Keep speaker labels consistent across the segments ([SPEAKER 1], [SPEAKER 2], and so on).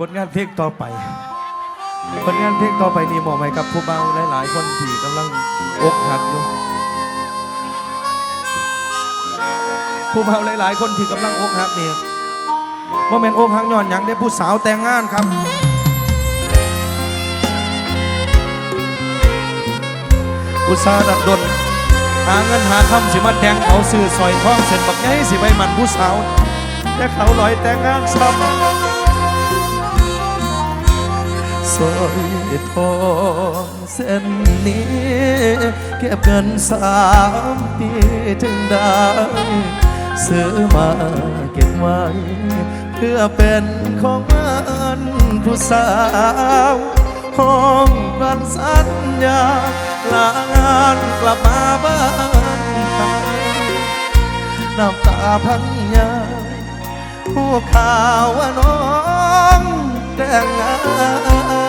[SPEAKER 1] ผลงานเพลงต่อไป ผลงานเพลงต่อไปนี่เหมอบให้กับผู้เบาหลาย ๆ คนที่กำลังอกหักอยู่ผู้เบาหลาย ๆ คนที่กำลังอกหักนี่ว่าแม่นอกหักย้อนหยังได้ผู้สาวแต่งงานครับอุตสาหดัดดนหาเงินหาคำสิมาแต่งเอาซื้อสอยทองเสร็จบักไงสิไปมันผู้สาวแต่เขาลอยแต่งงานซ้ำ สอยทองเส้นนี้ เก็บเงินสามปีถึงได้ ซื้อมาเก็บไว้ เพื่อเป็นของมันผู้สาวห้องกันสัญญาลางานกลับมาบ้านน้ำตาพังยาผู้ข่าวว่าน้องแต่งงาน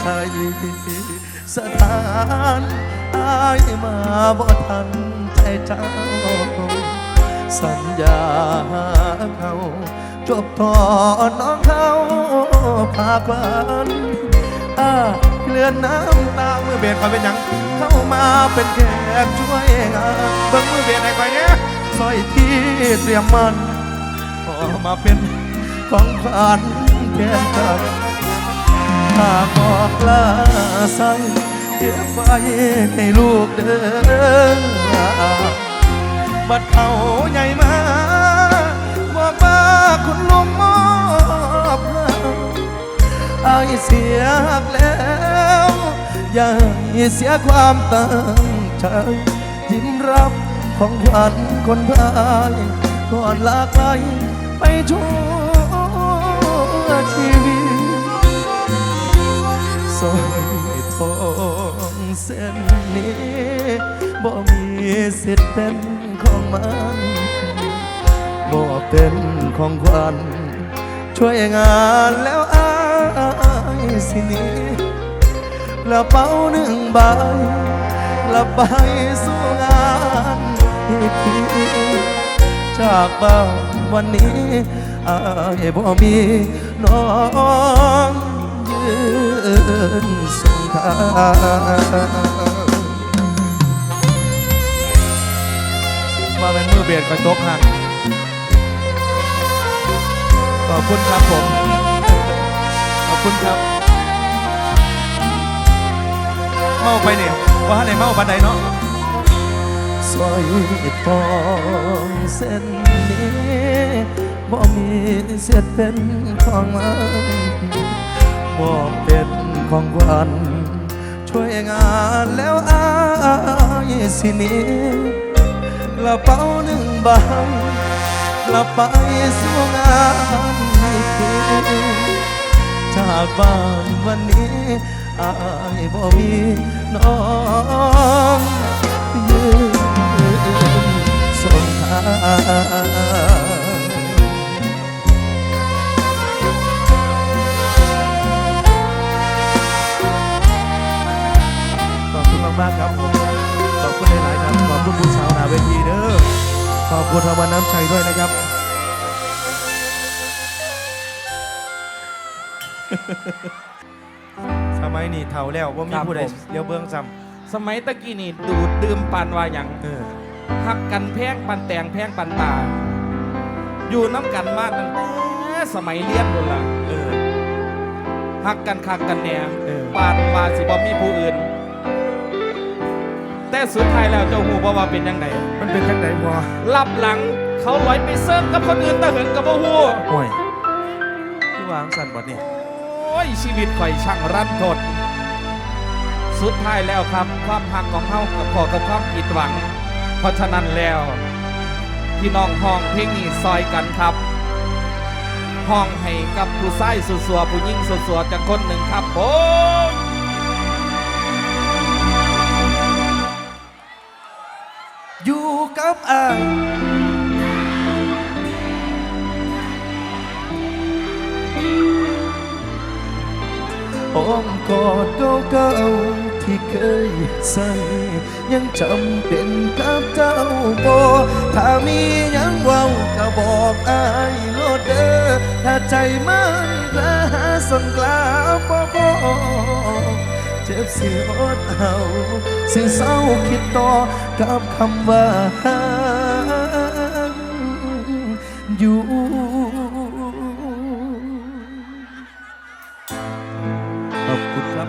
[SPEAKER 1] ใจสถานอายมาบ่ทันใจเจ้า สัญญาเขาจบทอนน้องเขาพาควันอาเลือนน้ำตาเมื่อเบียดคอยเป็นยังเข้ามาเป็นแขกช่วยงานเบิ่งมือเบียดให้คอยเนี้ยซอยที่เตรียมมันพอมาเป็นของขวัญแทนกันหาก บอกลาใส่เก็บไว้ให้ลูกเดินบัดเขาใหญ่มาบอกว่าคุณลุงมอบให้อเสียกแล้วอย่าเสียความตั้งใจยิ้มรับของขวัญคนพายก่อนลาไกลไปช่ว สอยทองเส้นนี้บ่มีสิทธิ์เป็นของมันบ่เป็นของขวัญช่วยงานแล้วอายสินี้กระเป๋าหนึ่งใบกลับไปสู่งานอีกทีจากบ้านวันนี้อายบ่มีน้อง นสงทางว่าเป็นมือเบียดคอยตกห่างขอบคุณครับผม ขอบคุณครับ เมาไปเนี่ยว่าไหนเมาบันไดเนาะสร้อยทองเส้นนี้บ่มีเสียดเป็นของมัน บอกเป็นของขวัญช่วยงานแล้วอายสินี้กระเป๋าหนึ่งใบกลับไปสู่งานอีกทีจากบ้านวันนี้อายบ่มีน้องยืนส่งทา มากๆครับ ขอบคุณหลาย ๆ ครับ ขอบคุณผู้สาวหนาเวทีเด้อ ขอบคุณรางวัลน้ำใจด้วยนะครับ สมัยนี้เฒ่าแล้วว่ามี
[SPEAKER 2] ครับ
[SPEAKER 1] ผู้ใด
[SPEAKER 2] ผม
[SPEAKER 1] เดี๋ยวเบื้องซ้
[SPEAKER 2] สมัยตะกี้นี่ดูดดื่มปันว่าอย่างำ
[SPEAKER 1] เออ
[SPEAKER 2] หักกันแพงปันแตงแพงปันตา อยู่น้ำกันมาตั้งแต่สมัยเรียนคนละ
[SPEAKER 1] เออ
[SPEAKER 2] หักกันคักกันแหนม
[SPEAKER 1] เออ
[SPEAKER 2] ปานว่าสิบ่มีผู้อื่น แต่สุดท้ายแล้วเจ้าหูบ่ว่าเป็นยังไง
[SPEAKER 1] มันเป็นจังไดพอ
[SPEAKER 2] รับหลังเขาลอยไปเซิร์ฟกับคนอื่นตะเหินกับบ่ฮู้
[SPEAKER 1] ห่วยที่วางสั่นบดนี่
[SPEAKER 2] โอ้ยชีวิตข่อยช่างรันทดสุดท้ายแล้วครับ ความหักของเฮากับพอกับความผิดหวัง เพราะฉะนั้นแล้วพี่น้องห้องเพลงนี้ซอยกันครับห้องให้กับผู้ชายสัวๆผู้หญิงสัวๆจากคนหนึ่งครับผม
[SPEAKER 1] กับอายอ้อมกอดเก่าๆที่เคยใส่ยังจำเป็นกับเจ้าบ่ถ้ามียังเว้าก็บอกอายโลดเด้อใจมันกล้าสนกล้าบ่บอก เจ็บสิอดเอาสิเศร้าคิดต่อกับคำว่าหักอยู่ขอบคุณครับ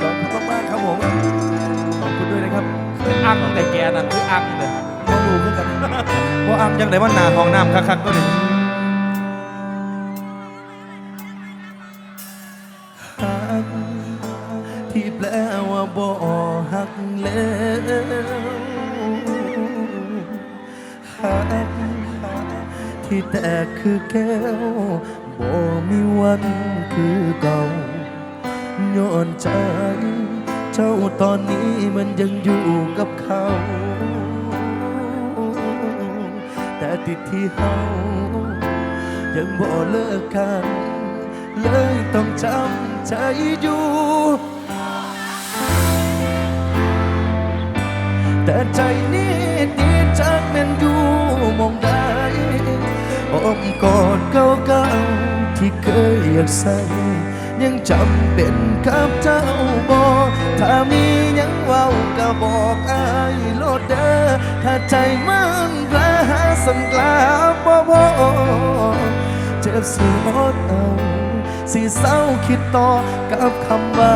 [SPEAKER 1] ขอบคุณมากๆครับผมขอบคุณด้วยนะครับ
[SPEAKER 2] คืออังแต่แกนั่นคืออังเลย
[SPEAKER 1] มาดูเพื่อนกันว่าอ้ำยังไงว่าหนาห้องน้ำคักๆก็เลย แตกคือแก้วบ่มีวันคือเก่าย้อนใจ เจ้าตอนนี้มันยังอยู่กับเขา แต่ติดที่เฮายังบ่เลิกกัน เลยต้องจำใจอยู่แต่ใจนี้ดีจักแม่นอยู่มอง อ้อมกอดเก่าๆที่เคยอยากใส่ ยังจำเป็นกับเจ้าบอกถ้ามียังเว้าก็บอกอายโลดเด้อถ้าใจมันกล้าสันกล้าบ่บอเจ็บสิหมดเอาสิเศร้าคิดต่อกับคำว่า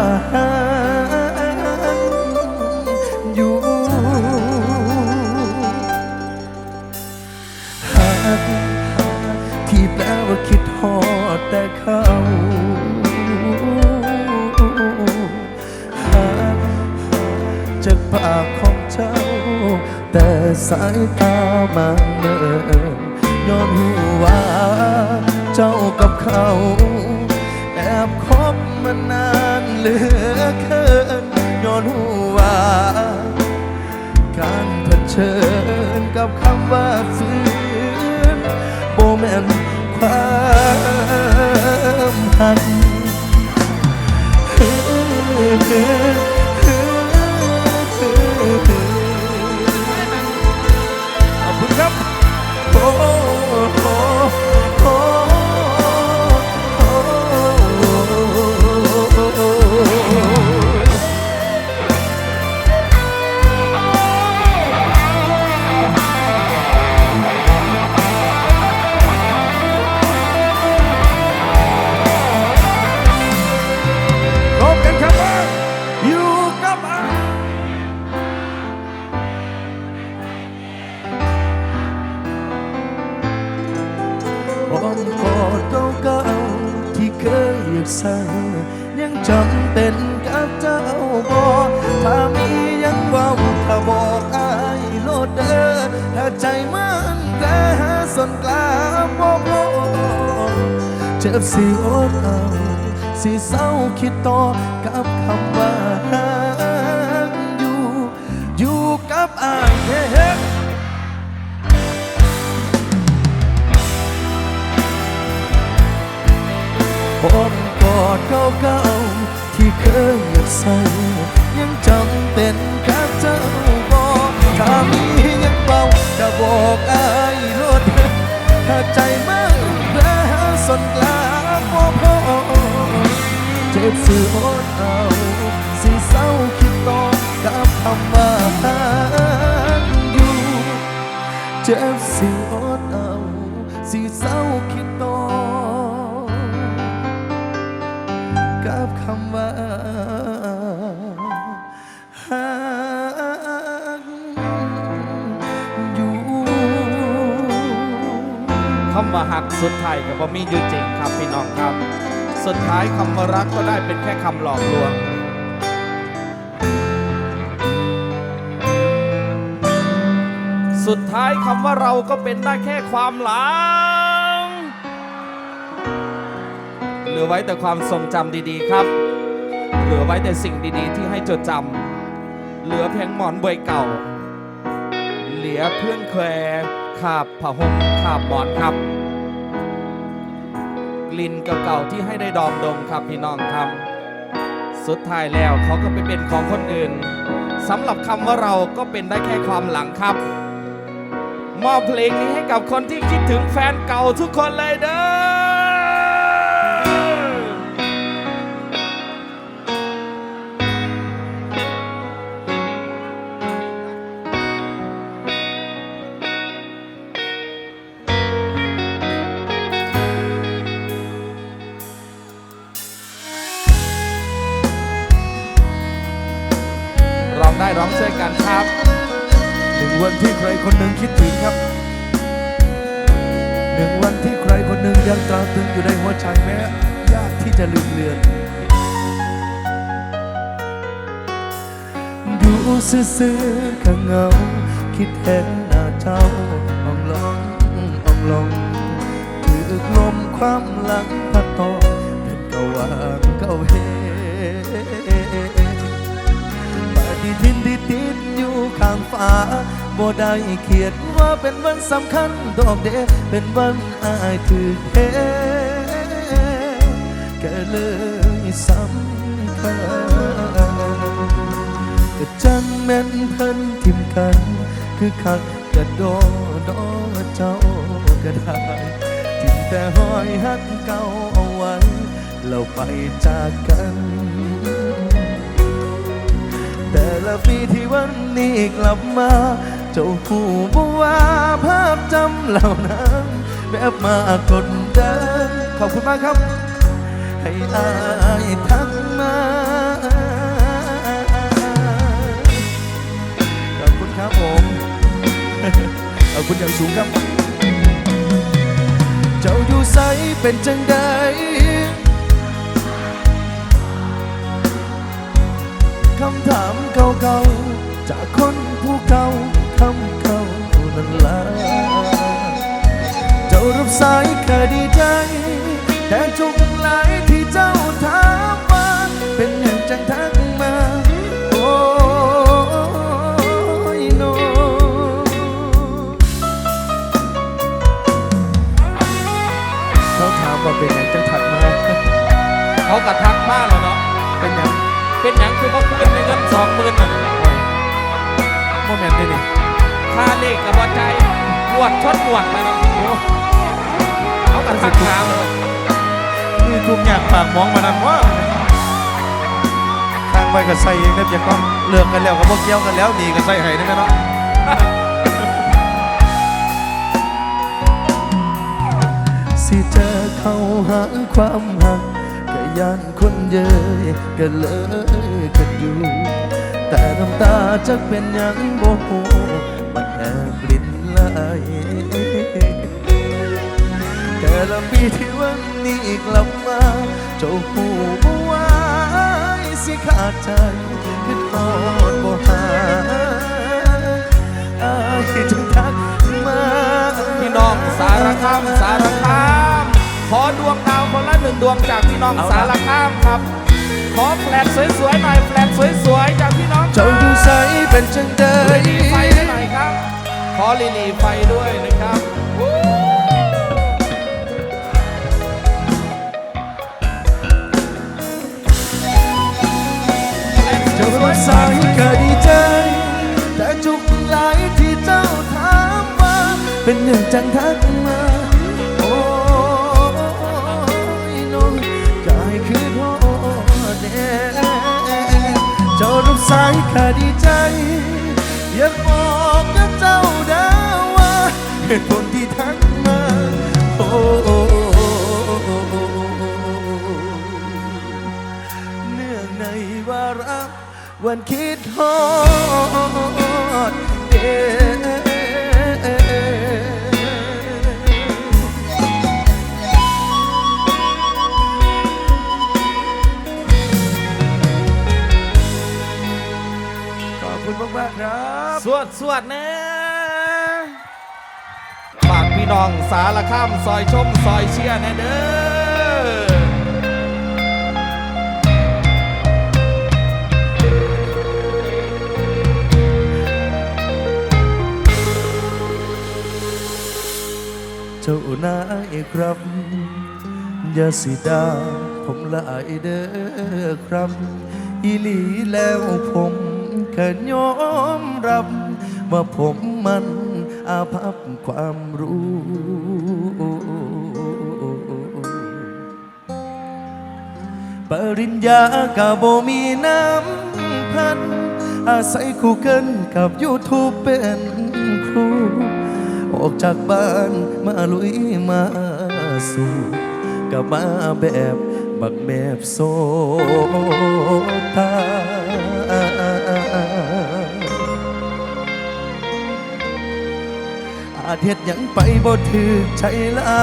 [SPEAKER 1] สายตามันเนินย้อนหัว่าเจ้ากับเขา แอบคบมานานเหลือเกินย้อนหัว่า การเผชิญกับคำว่าฝืนโบแมนความหัก เจ็บสิอดเอาสิเศร้าคิดต่อกับคำว่าอยู่อยู่กับอายเฮ็ดผมกอดเก่าๆที่เคยอยากใส่ยังจำเป็นกับเจ้าบอกถ้ามียังเบาจะบอกอายโลดถ้าใจมันแล้สนกลา บ่พอเจ็บสิออดเอาสิเศร้าคิดต่อกับคำว่าหักอยู่เจ็บสิอดเอาสิเศร้าำว่าหัก
[SPEAKER 2] สุดท้ายกับบ่มีอยู่จริงครับพี่น้องครับ สุดท้ายคำว่ารักก็ได้เป็นแค่คำหลอกลวงสุดท้ายคำว่าเราก็เป็นได้แค่ความหลังเหลือไว้แต่ความทรงจำดีๆครับ เหลือไว้แต่สิ่งดีๆ ที่ให้จดจำเหลือเพียงหมอนใบเก่า เหลือเพื่อนแควขาบผ้าห่มขาบหมอนครับ กลิ่นเก่าๆที่ให้ได้ดอมดมครับพี่น้องครับ สุดท้ายแล้วเขาก็ไปเป็นของคนอื่นสำหรับคำว่าเราก็เป็นได้แค่ความหลังครับ มอบเพลงนี้ให้กับคนที่คิดถึงแฟนเก่าทุกคนเลยเด้อ
[SPEAKER 1] ที่ใครคนหนึ่งคิดถึงครับ หนึ่งวันที่ใครคนหนึ่งยังตราตรึงอยู่ในหัวใจแม้ยากที่จะลืมเลือน ดูซื่อๆข้างเงา คิดเห็นหน้าเจ้าอ่องลองอ่องลองถือลมความหลังพัดตอเป็นกวางเก้าเฮปฏิทินที่ติดอยู่ข้างฟ้า บ่ได้เขียนว่าเป็นวันสำคัญดอกเดเป็นวันอายถือเทก็เลยสำคัญก็จังแม่นเพิ่นทิมกัน คือคักกระโดดอเจ้าก็ได้ทิมแต่หอยหักเก่าเอาไว้เราไปจากกัน แต่ละปีที่วันนี้กลับมา เจ้าผู้บ่ว่าภาพจำเหล่านั้นแบบมากดดันขอบคุณมากครับ ให้อายทักมาขอบคุณครับผมขอบคุณอย่างสูงครับ เจ้าอยู่ใสเป็นจังใดคำถามเก่าๆจากคนผู้เก่า คำเก่านั่นละเจ้ารับสายแค่ดีใจ แต่จุกหลายที่เจ้าถามมาเป็นอย่างจังทักมาโอ้ยโนเขาถามว่าเป็นอย่างจังทักมา
[SPEAKER 2] เขากระทักมากแล้วเนาะ
[SPEAKER 1] เป็นอย่าง
[SPEAKER 2] เป็นหยังคือเขาคืนในเงินสองหมื่นน่ะ
[SPEAKER 1] โมเมนต์นี่นี่
[SPEAKER 2] ค่าเลขกับบอใจปวดชดปวดเลยเนาะเขากระทักถามเลย
[SPEAKER 1] นี่ทุกอย่างปากมองมานั่นว่าทางไปก็ใส่เองนะเพียงก็เลือกกันแล้วก็บ่เกี่ยวกันแล้วนี่ก็ใส่ให้ได้ไหมเนาะสิเจอเข้าหาความหักก็ยานคนเยยก็เลยกันอยู่ แต่น้ำตาจะเป็นยังบ่ฮู้ แอบลิ้นไหลแต่ละปีที่วันนี้กลับมา เจ้าผู้บ่ไหวสิขาดใจคิดทอดบ่หาอายจึงทักมา
[SPEAKER 2] พี่น้องสารคามสารคาม ขอดวงดาวคนละหนึ่งดวงจากพี่น้องสารคามครับ ขอแฟลชสวยๆหน่อยแฟลชสวยๆจากพี่น้อง
[SPEAKER 1] เจ้าดูใสเป็นจังใด
[SPEAKER 2] ลีลีไฟให้หน่อยครับขอลีลีไฟด้วยนะครับวู้
[SPEAKER 1] เจ้าดูใสก็ดีใจแต่จุกหลายที่เจ้าถามว่าเป็นอย่างจังทักมา จ้าดูใสก็ดีใจ อยากบอกกับเจ้าดาว่าเหตุผลที่ทักมาโอ้เนื่องในวาระวันคิดฮอด
[SPEAKER 2] วดนะฝากพี่น้องสารคามซอยชม ซอยเชียร์แนะเด้อ
[SPEAKER 1] เจ้านายครับ อย่าสิดาผมหลายเด้อครับ อีหลีแล้วผมแค่ยอมรับ ว่าผมมันอาภัพความรู้ ปริญญากะบมีน้ำพัน อาศัยคู่กันกับ YouTube เป็นครูออกจากบ้านมาลุยมาสู่กับมาแบบบักแบบโซตาาจเฮ็ดยังไปบ่ถือใจลา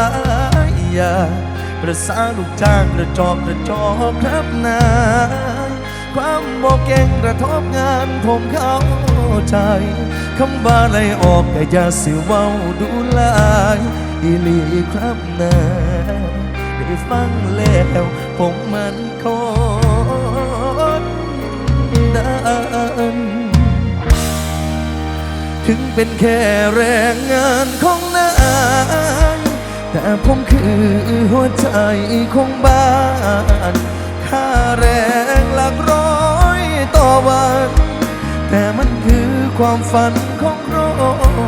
[SPEAKER 1] ยอย่าประสาลูกจ้างกระจอกกระจอกครับนายความบ่เก่งกระทบงานผมเข้าใจคำว่าไล่ออกก็อย่าสิเว้าดูลายอีลีครับนายได้ฟังแล้วผมมัน ถึงเป็นแค่แรงงานของนายแต่ผมคือหัวใจของบ้านค่าแรงหลักร้อยต่อวัน แต่มันคือความฝันของครอ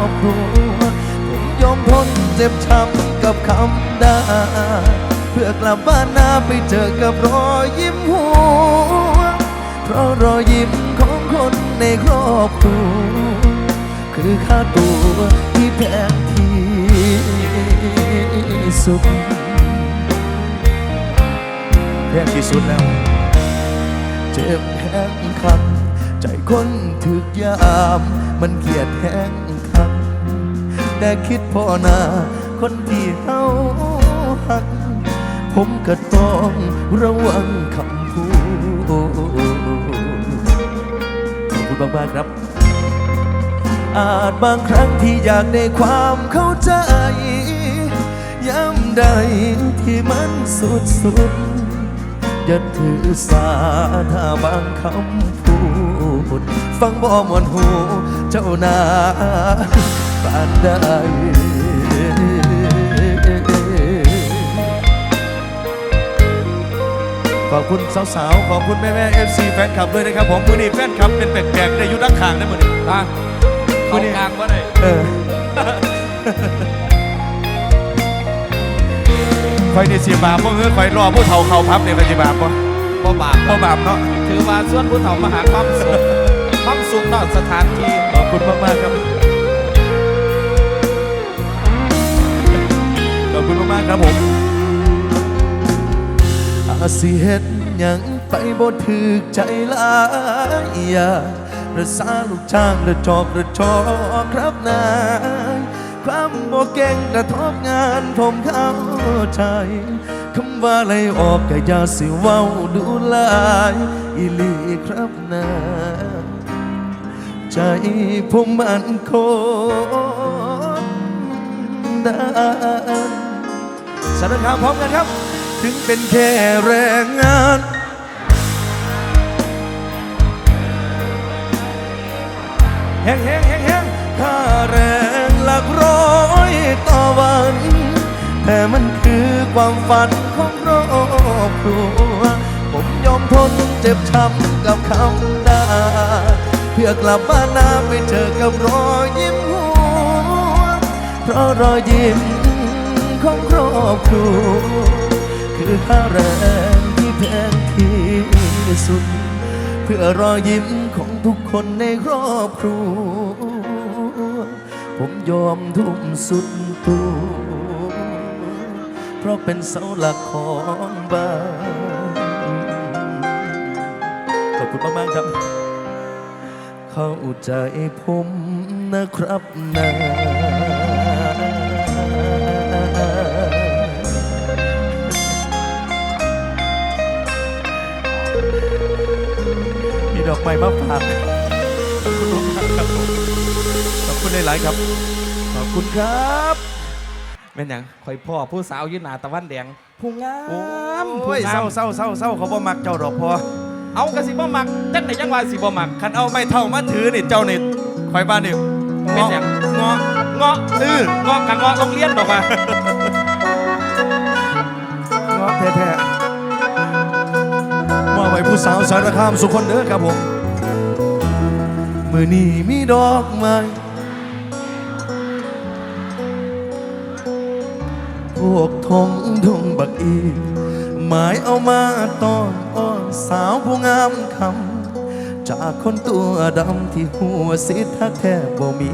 [SPEAKER 1] บครัวผมยอมทนเจ็บช้ำกับคำด่าเพื่อกลับบ้านนาไปเจอกับรอยยิ้มหัวเพราะรอยยิ้มของคนในครอบครัว คือค่าตัวที่แพงที่สุดแพงที่สุดแล้ว เจ็บแห้งคักใจคนถึกยาม มันเกลียดแห้งคักแต่คิดพอนาคนที่เฮาหัก ผมก็ต้องระวังคำพูดขอบคุณมากๆครับ อาจบางครั้งที่อยากได้ความเข้าใจ ย้ำใดที่มันสุดสุดอย่าถือสาถ้าบางคำพูด ฟังบ่มวนหูเจ้านาปานใดขอบคุณสาวๆ ขอบคุณแม่ๆ FC แฟนคลับด้วยนะครับผมมือนี้แฟนคลับเป็นแปลกๆในยุทธขางนะมือนี้
[SPEAKER 2] ตาเข้ากลางว่าได้
[SPEAKER 1] เออคอยนี่สิบาปพวกเฮ้ยคอยรอผู้เฒ่าเขาพับเนี่ยคอยสิบาปป่ะ
[SPEAKER 2] บ่บาป
[SPEAKER 1] บ่บาปเนาะ
[SPEAKER 2] ถือว่าส่วนผู้เฒ่ามาหาความสุขความสุขนอกสถานที่
[SPEAKER 1] ขอบคุณมากๆครับขอบคุณมากๆครับผมอาสิเฮ็ดหยังไปบ่ถึกใจหลายอย่างป ระสาลูกช่างระจอกระจอกครับนายความบ่เก่งกระทบงานผมเข้าใจคำว่าไล่ออกก็อย่าสิเว้าดูลายอีลีครับนายใจผมมันคงดันสารคามพร้อมกันครับ ถึงเป็นแค่แรงงาน แห้งแห้งแห้งแห้งค่าแรงหลักร้อยต่อวัน แต่มันคือความฝันของครอบครัว ผมยอมทนเจ็บช้ำกับคำด่าเพื่อกลับบ้านนาไปเจอกับรอยยิ้มหัว เพราะรอยยิ้มของครอบครัว คือค่าแรงที่แพงที่สุด เพื่อรอยยิ้มของทุกคนในครอบครัว ผมยอมทุ่มสุดตัว เพราะเป็นเสาหลักของบ้าน ขอบคุณมากๆครับ เข้าใจผมนะครับนา มีดอกไม้มาฝากขอบคุณมากครับผมขอบคุณหลายๆครับ ขอบคุณครับ
[SPEAKER 2] เป็นหยังคอยพ่อผู้สาวอยืนหนาตะวันแดงผู้งาม
[SPEAKER 1] โอ้
[SPEAKER 2] ผู้
[SPEAKER 1] ย
[SPEAKER 2] งา
[SPEAKER 1] เศร้ามเศร้าเศร้าเศร้าเขาบ่มักเจ้าดอกพอ
[SPEAKER 2] เอากระสิบ่มักจังไหนจังว่าสิบ่มัก
[SPEAKER 1] คันเอาไม่เท่ามาถือนี่เจ้านี่คอยบ้านนี่
[SPEAKER 2] เป็นหยัง
[SPEAKER 1] งอ
[SPEAKER 2] เงาะ
[SPEAKER 1] อื้อ
[SPEAKER 2] เงาะกับเงาะโรงเรียนดอกว่า
[SPEAKER 1] งอแท้ๆมอบให้ผู้สาวสารคามสุคนเด้อครับผม มื่อนี้มีดอกไม้พวกทงทงบักอี หมายเอามาตอนอ้อนสาวผู้งามคำ จากคนตัวดำที่หัวสิทธาแทบบ่มี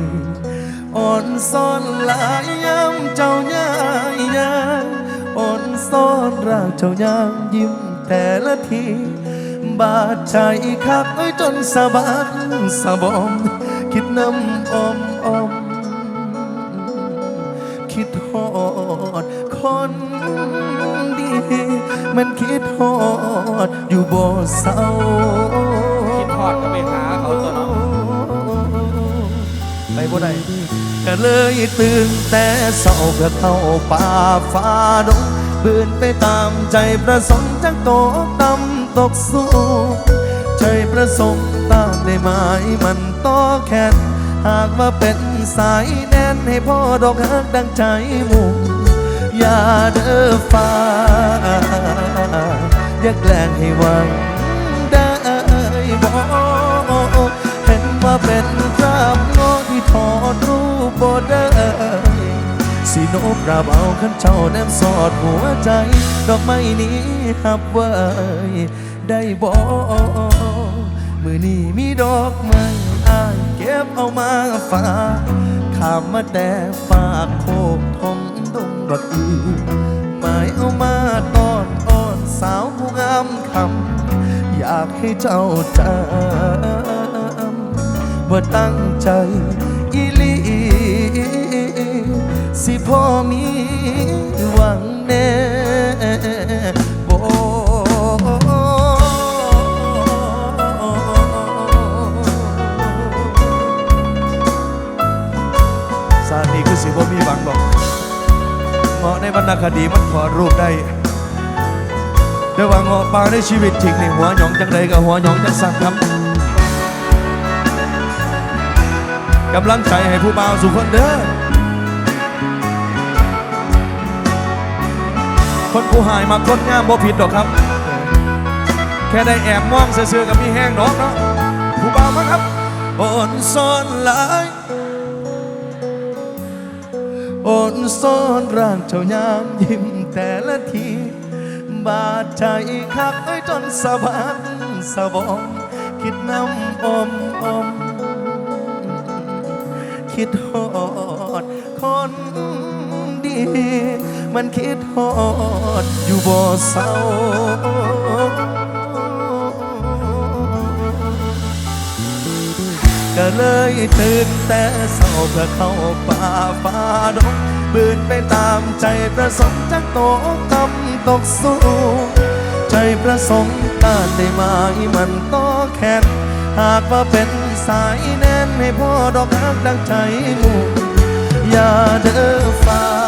[SPEAKER 1] อ่อนซ่อนหลายย้ำเจ้าย่ายาอ่อนซ่อนร่างเจ้ายามยิ้มแต่ละที บาดใจคักไว้จนสะบัดสะบอม คิดน้ำอมอม คิดฮอดคนดี มันคิดฮอดอยู่บ่เศร้า
[SPEAKER 2] คิดฮอดก็ไปหาเขาตัวเนาะ
[SPEAKER 1] ไปบ่ได้ก็เลยตื่นแต่เศร้าเพื่อเข้าป่าฟ้าดงบืนไปตามใจประสงค์จังตต่ำ ตกสูงใจประสงค์ตามได้ไหมมันต่อแขนหากว่าเป็นสายแน่นให้พ่อดอกฮักดังใจมุ่งอย่าเด้อฟ้าอย่าแกล้งให้หวังได้บ่เห็นว่าเป็นคราบงอที่ถอดรูปบ่ได้ สิโนบราบเอาขันเจ้าแนมสอดหัวใจ ดอกไม้นี้หับไว้ได้บ่มือนี้มีดอกไม้อายเก็บเอามาฝากขามมาแต่ฝากโคกทองดงบักอีหมายเอามาตอนอ่อนสาวผู้งามคำอยากให้เจ้าจำว่าตั้งใจอีลี สิพ่อมีหวังแน่บสาดีคือสิบ่มีหวังหรอกเงาะในวรรณคดีมันถอรูปได้แต่ว่าเงาะป่าในชีวิตจริงในหัวหยองจังใดกับหัวหยองจังสั่นครับกำลังใจให้ผู้บ่าวสุขคนเด้อ คนผู้หายมาคนงามบ่ผิดดอกครับ แค่ได้แอบมองเสื่อๆกับมีแห้งดอกเนาะผู้บ่าวมาครับบนซ่อนหลายอ่อนซ่อนร่างเจ้ายามยิ้มแต่ละที บาดใจคักไอ้จนสะบักสะบอมคิดน้ำอมอม คิดฮอดคนดี มันคิดฮอดอยู่บ่เศร้าก็เลยตื่นแต่เศร้าเพื่อเข้าป่าฟ้าดงบืนไปตามใจประสงค์จากโตกต่ำตกสูงใจประสงค์ตาได้ไหมามันต่อแขนหากว่าเป็นสายแน่นให้พ่อดอกฮักดังใจมุ่งอย่าเด้อฟ้า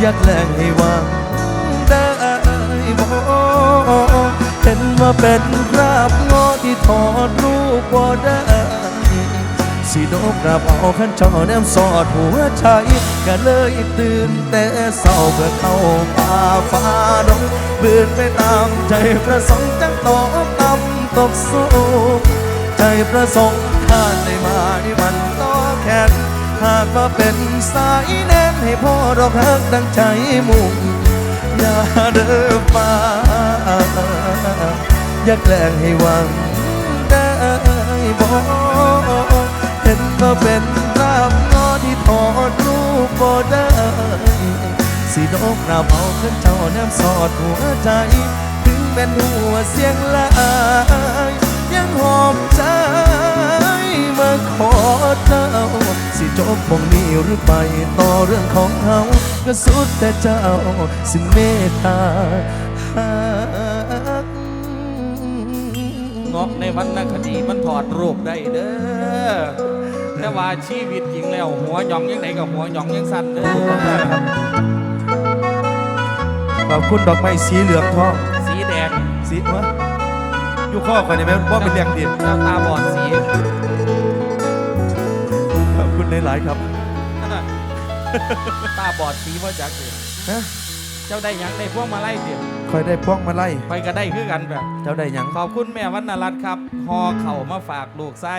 [SPEAKER 1] อยากแลงให้วังได้บ่เห็นว่าเป็นคราบงอที่ถอดรูปบ่ได้สิโดกราบเอาขันจอแนมสอดหัวใจก็เลยตื่นแต่เศร้าเพื่อเข้าป่าฟ้าดงบืนไปตามใจประสงค์จังตกต่ำตกสูงใจประสงค์ขาดได้มาที่มันต่อแขน หากว่าเป็นสายแน่นให้พ่อดอกฮักดังใจมุ่งอย่าเด้อฟ้าอย่าแกล้งให้หวังได้บ่เห็นว่าเป็นราบงอที่ถอดรูปบ่ได้สิโดกราเอาขึ้นเจ้าแนมสอดหัวใจ ถึงเป็นหัวเสียงลายยังหอ จบมองนี้หรือไปต่อเรื่องของเขาก็สุดแต่เจ้าสิเมตตาหัก
[SPEAKER 2] เงาะในวรรณคดีมันถอดรูปได้เด้อแต่ว่าชีวิตจริงแล้ว หัวหยองยังไหนกับหัวหยองยังสั่นเด้อ
[SPEAKER 1] ขอบคุณดอกไม้สีเหลืองทอง
[SPEAKER 2] สีแดง
[SPEAKER 1] สีวะอยู่ข้อกันนี่ไหมว่าเป็นเรียงเดียน
[SPEAKER 2] เจ้าตาบอดสี
[SPEAKER 1] ขอบคุณ หลายๆครับ
[SPEAKER 2] นั่นน่ะตาบอดสีว่าจักเดีย
[SPEAKER 1] ฮะ
[SPEAKER 2] เจ้าได้หยังได้พวกมาไล่เดียว
[SPEAKER 1] คอยได้พวงมาไล่
[SPEAKER 2] ไปก็ได้คือกันแบบ
[SPEAKER 1] เจ้าได้หยัง
[SPEAKER 2] ขอบคุณแม่วันนรัตน์ครับหอเข่ามาฝากลูกไส้